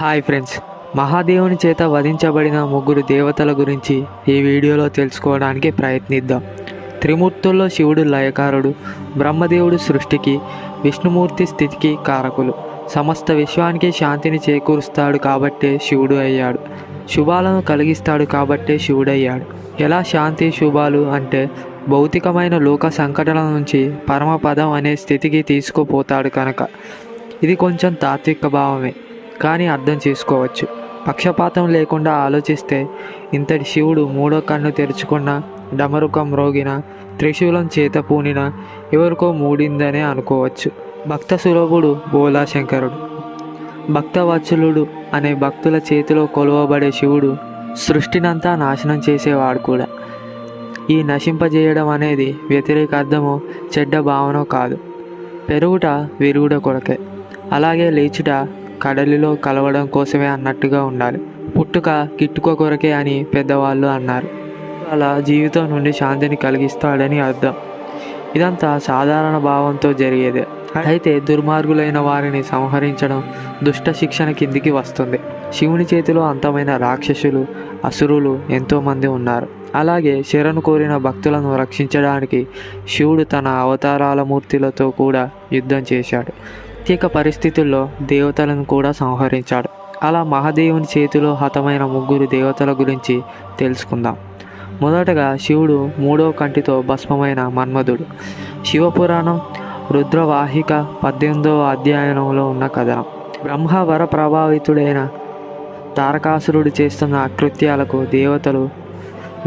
Hi friends మహాదేవుని చేత వధించబడిన ముగ్గురు దేవతల గురించి ఈ వీడియోలో తెలుసుకోవడానికి ప్రయత్నిద్దాం. త్రిమూర్తుల్లో శివుడు లయకారుడు బ్రహ్మదేవుడు సృష్టికి విష్ణుమూర్తి స్థితికి కారకులు. సమస్త విశ్వానికి శాంతిని చేకూరుస్తాడు కాబట్టే శివుడు అయ్యాడు. శుభాలను కలిగిస్తాడు కాబట్టే శివుడయ్యాడు ఎలా శాంతి శుభాలు అంటే భౌతికమైన లోక సంకటల నుంచి పరమపదం అనే స్థితికి తీసుకుపోతాడు కనుక. ఇది కొంచెం తాత్విక భావమే. కానీ అర్థం చేసుకోవచ్చు. పక్షపాతం లేకుండా ఆలోచిస్తే ఇంతటి శివుడు మూడో కన్ను తెరుచుకున్న డమరుకం రోగిన త్రిశూలం చేత పూనిన ఎవరికో మూడిందనే అనుకోవచ్చు. భక్త సులభుడు బోలాశంకరుడు. భక్తవత్సలుడు అనే భక్తుల చేతిలో కొలువబడే శివుడు సృష్టినంతా నాశనం చేసేవాడు కూడా. ఈ నశింపజేయడం అనేది వ్యతిరేక అర్థమో చెడ్డ భావనో కాదు. పెరుగుట విరుగుట కొరకే. అలాగే లేచుట కడలిలో కలవడం కోసమే అన్నట్టుగా ఉండాలి. పుట్టుక కిట్టుక కొరకే అని పెద్దవాళ్ళు అన్నారు. అలా జీవితం నుండి శాంతిని కలిగిస్తాడని అర్థం. ఇదంతా సాధారణ భావంతో జరిగేదే. అయితే దుర్మార్గులైన వారిని సంహరించడం దుష్ట శిక్షణ కిందికి వస్తుంది. శివుని చేతిలో అంతమైన రాక్షసులు అసురులు ఎంతోమంది ఉన్నారు. అలాగే శరణు కోరిన భక్తులను రక్షించడానికి శివుడు తన అవతారాల మూర్తులతో కూడా యుద్ధం చేశాడు. ప్రత్యేక పరిస్థితుల్లో దేవతలను కూడా సంహరించాడు. అలా మహాదేవుని చేతిలో హతమైన ముగ్గురు దేవతల గురించి తెలుసుకుందాం. మొదటగా శివుడు మూడో కంటితో భస్మమైన మన్మధుడు. శివపురాణం రుద్రవాహిక పద్దెనిమిదవ అధ్యాయంలో ఉన్న కథనం బ్రహ్మ వర ప్రభావితుడైన తారకాసురుడు చేస్తున్న అకృత్యాలకు దేవతలు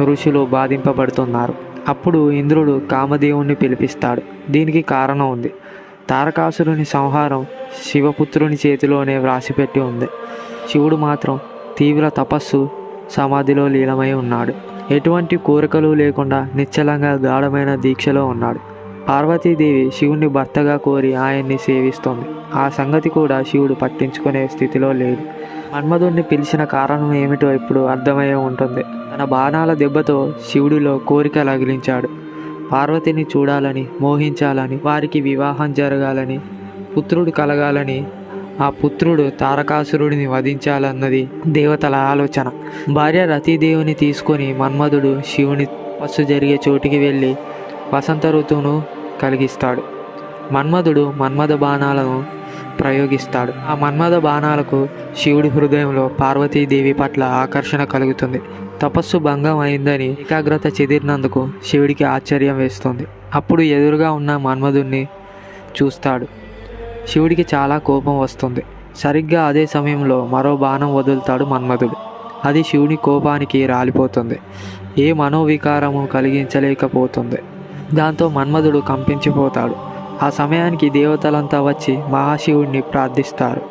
ఋషులు బాధింపబడుతున్నారు. అప్పుడు ఇంద్రుడు కామదేవుణ్ణి పిలిపిస్తాడు. దీనికి కారణం ఉంది. తారకాసురుని సంహారం శివపుత్రుని చేతిలోనే వ్రాసిపెట్టి ఉంది. శివుడు మాత్రం తీవ్ర తపస్సు సమాధిలో లీలమై ఉన్నాడు. ఎటువంటి కోరికలు లేకుండా నిశ్చలంగా గాఢమైన దీక్షలో ఉన్నాడు. పార్వతీదేవి శివుణ్ణి భర్తగా కోరి ఆయన్ని సేవిస్తోంది. ఆ సంగతి కూడా శివుడు పట్టించుకునే స్థితిలో లేడు. మన్మధుణ్ణి పిలిచిన కారణం ఏమిటో ఇప్పుడు అర్థమయ్యే ఉంటుంది. తన బాణాల దెబ్బతో శివుడిలో కోరిక లగిలించాడు. పార్వతిని చూడాలని మోహించాలని వారికి వివాహం జరగాలని పుత్రుడు కలగాలని ఆ పుత్రుడు తారకాసురుడిని వధించాలన్నది దేవతల ఆలోచన. భార్య రతీదేవిని తీసుకొని మన్మధుడు శివుని వస్సు జరిగే చోటికి వెళ్ళి వసంత ఋతువును కలిగిస్తాడు. మన్మధుడు మన్మథ బాణాలను ప్రయోగిస్తాడు. ఆ మన్మథ బాణాలకు శివుడి హృదయంలో పార్వతీదేవి పట్ల ఆకర్షణ కలుగుతుంది. తపస్సు భంగం అయిందని ఏకాగ్రత చెదిరినందుకు శివుడికి ఆశ్చర్యం వేస్తుంది. అప్పుడు ఎదురుగా ఉన్న మన్మధుణ్ణి చూస్తాడు. శివుడికి చాలా కోపం వస్తుంది. సరిగ్గా అదే సమయంలో మరో బాణం వదులుతాడు మన్మధుడు. అది శివుని కోపానికి రాలిపోతుంది. ఏ మనోవికారము కలిగించలేకపోతుంది. దాంతో మన్మధుడు కంపించిపోతాడు. ఆ సమయానికి దేవతలంతా వచ్చి మహాశివుడిని ప్రార్థిస్తారు.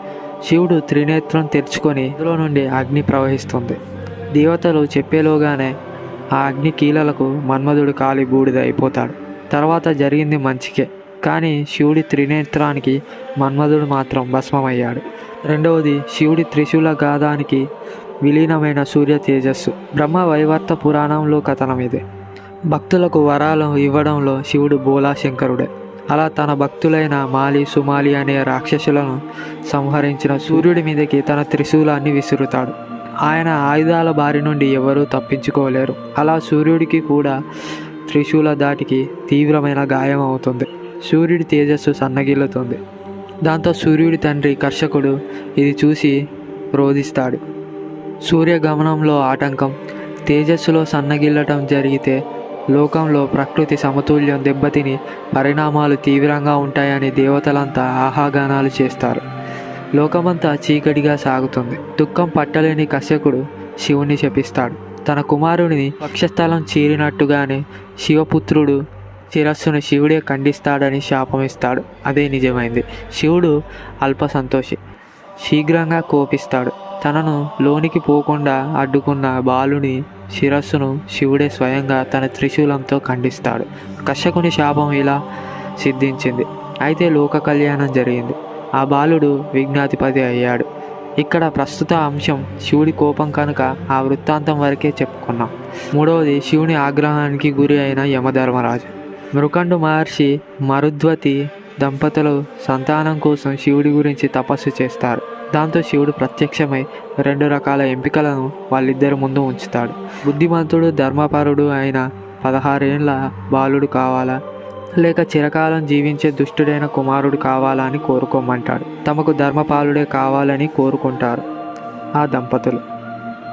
శివుడు త్రినేత్రం తెరుచుకొని అందులో నుండి అగ్ని ప్రవహిస్తుంది. దేవతలు చెప్పేలోగానే ఆ అగ్ని కీలలకు మన్మధుడు కాలి బూడిద అయిపోతాడు తర్వాత జరిగింది మంచికే. కానీ శివుడి త్రినేత్రానికి మన్మధుడు మాత్రం భస్మమయ్యాడు. రెండవది శివుడి త్రిశూల గాథానికి విలీనమైన సూర్య తేజస్సు. బ్రహ్మ వైవర్త పురాణంలో కథనం ఇది భక్తులకు వరాలు ఇవ్వడంలో శివుడు బోలాశంకరుడే. అలా తన భక్తులైన మాలి సుమాలి అనే రాక్షసులను సంహరించిన సూర్యుడి మీదకి తన త్రిశూలాన్ని విసురుతాడు. ఆయన ఆయుధాల బారి నుండి ఎవరూ తప్పించుకోలేరు. అలా సూర్యుడికి కూడా త్రిశూల దాటికి తీవ్రమైన గాయం అవుతుంది. సూర్యుడి తేజస్సు సన్నగిల్లుతుంది. దాంతో సూర్యుడి తండ్రి కర్షకుడు ఇది చూసి రోధిస్తాడు. సూర్యగమనంలో ఆటంకం. తేజస్సులో సన్నగిల్లటం జరిగితే లోకంలో ప్రకృతి సమతుల్యం దెబ్బతిని పరిణామాలు తీవ్రంగా ఉంటాయని దేవతలంతా ఆహాగానాలు చేస్తారు. లోకమంతా చీకటిగా సాగుతుంది. దుఃఖం పట్టలేని కశ్యకుడు శివుని శపిస్తాడు. తన కుమారుడిని వక్షస్థలం చీరినట్టుగానే శివపుత్రుడు శిరస్సును శివుడే ఖండిస్తాడని శాపమిస్తాడు. అదే నిజమైంది. శివుడు అల్ప సంతోషి. శీఘ్రంగా కోపిస్తాడు. తనను లోనికి పోకుండా అడ్డుకున్న బాలుని శిరస్సును శివుడే స్వయంగా తన త్రిశూలంతో ఖండిస్తాడు. కశ్యకుని శాపం ఇలా సిద్ధించింది. అయితే లోక కళ్యాణం జరిగింది. ఆ బాలుడు విఘ్నాధిపతి అయ్యాడు. ఇక్కడ ప్రస్తుత అంశం శివుడి కోపం కనుక ఆ వృత్తాంతం వరకే చెప్పుకున్నాం. మూడవది శివుని ఆగ్రహానికి గురి అయిన యమధర్మరాజు. మృకండు మహర్షి మరుద్వతి దంపతులు సంతానం కోసం శివుడి గురించి తపస్సు చేస్తారు. దాంతో శివుడు ప్రత్యక్షమై రెండు రకాల ఎంపికలను వాళ్ళిద్దరి ముందు ఉంచుతాడు. బుద్ధిమంతుడు ధర్మపరుడు అయిన పదహారేళ్ళ బాలుడు కావాలా? లేక చిరకాలం జీవించే దుష్టుడైన కుమారుడు కావాలా అని కోరుకోమంటాడు. తమకు ధర్మపాలుడే కావాలని కోరుకుంటారు ఆ దంపతులు.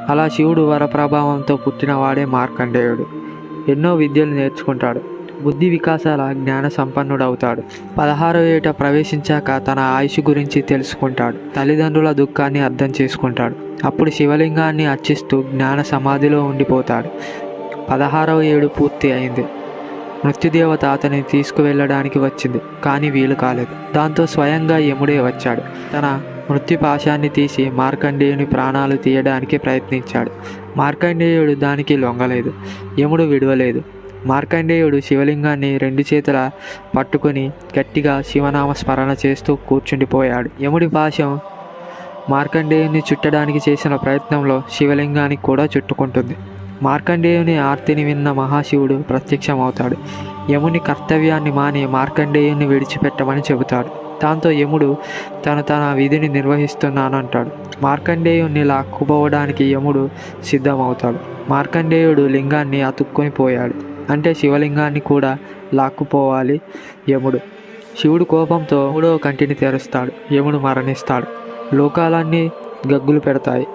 అలా శివుడు వరప్రభావంతో పుట్టినవాడే మార్కండేయుడు. ఎన్నో విద్యలు నేర్చుకుంటాడు. బుద్ధి వికాసాల జ్ఞాన సంపన్నుడవుతాడు. పదహారో ఏట ప్రవేశించాక తన ఆయుష్ గురించి తెలుసుకుంటాడు. తల్లిదండ్రుల దుఃఖాన్ని అర్థం చేసుకుంటాడు. అప్పుడు శివలింగాన్ని అర్చిస్తూ జ్ఞాన సమాధిలో ఉండిపోతాడు. పదహారవ ఏడు పూర్తి అయింది. మృత్యుదేవత అతని తీసుకువెళ్ళడానికి వచ్చింది కానీ వీలు కాలేదు. దాంతో స్వయంగా యముడే వచ్చాడు. తన మృత్యుపాశాన్ని తీసి మార్కండేయుని ప్రాణాలు తీయడానికి ప్రయత్నించాడు. మార్కండేయుడు దానికి లొంగలేదు. యముడు విడవలేదు. మార్కండేయుడు శివలింగాన్ని రెండు చేతుల పట్టుకొని గట్టిగా శివనామ స్మరణ చేస్తూ కూర్చుండిపోయాడు. యముడి పాశం మార్కండేయుని చుట్టడానికి చేసిన ప్రయత్నంలో శివలింగానికి కూడా చుట్టుకుంటుంది. మార్కండేయుని ఆర్తిని విన్న మహాశివుడు ప్రత్యక్షమవుతాడు. యముని కర్తవ్యాన్ని మాని మార్కండేయుని విడిచిపెట్టమని చెబుతాడు. దాంతో యముడు తను తన విధిని నిర్వహిస్తున్నానంటాడు. మార్కండేయుని లాక్కుపోవడానికి యముడు సిద్ధమవుతాడు. మార్కండేయుడు లింగాన్ని అతుక్కొని పోయాడు. అంటే శివలింగాన్ని కూడా లాక్కుపోవాలి యముడు. శివుడు కోపంతో మూడో కంటిని తెరుస్తాడు. యముడు మరణిస్తాడు. లోకాలన్నీ గగ్గులు పెడతాయి.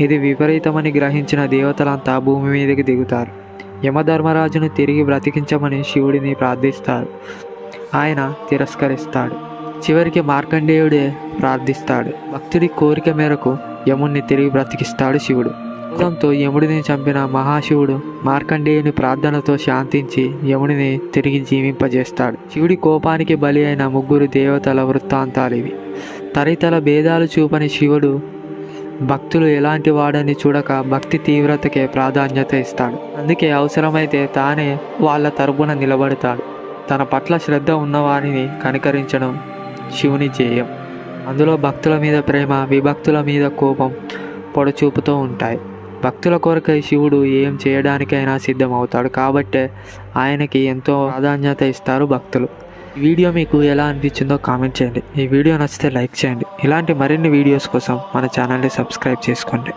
ఇది విపరీతమని గ్రహించిన దేవతలంతా భూమి మీదకి దిగుతారు. యమధర్మరాజును తిరిగి బ్రతికించమని శివుడిని ప్రార్థిస్తారు. ఆయన తిరస్కరిస్తాడు. చివరికి మార్కండేయుడే ప్రార్థిస్తాడు. భక్తుడి కోరిక మేరకు యముణ్ణి తిరిగి బ్రతికిస్తాడు శివుడు. క్రోధంతో యముడిని చంపిన మహాశివుడు మార్కండేయుని ప్రార్థనతో శాంతించి యముడిని తిరిగి జీవింపజేస్తాడు. శివుడి కోపానికి బలి అయిన ముగ్గురు దేవతల వృత్తాంతాలు ఇవి. తరితల భేదాలు చూపని శివుడు భక్తులు ఎలాంటి వాడని చూడక భక్తి తీవ్రతకే ప్రాధాన్యత ఇస్తాడు. అందుకే అవసరమైతే తానే వాళ్ళ తరపున నిలబడతాడు. తన పట్ల శ్రద్ధ ఉన్నవారిని కనికరించడం శివుని ధ్యేయం అందులో భక్తుల మీద ప్రేమ విభక్తుల మీద కోపం పొడచూపుతూ ఉంటాయి. భక్తుల కొరకై శివుడు ఏం చేయడానికైనా సిద్ధమవుతాడు. కాబట్టే ఆయనకి ఎంతో ప్రాధాన్యత ఇస్తారు భక్తులు. ఈ వీడియో మీకు ఎలా అనిపించిందో కామెంట్ చేయండి. ఈ వీడియో నచ్చితే లైక్ చేయండి. ఇలాంటి మరిన్ని వీడియోస్ కోసం మన ఛానల్ని సబ్స్క్రైబ్ చేసుకోండి.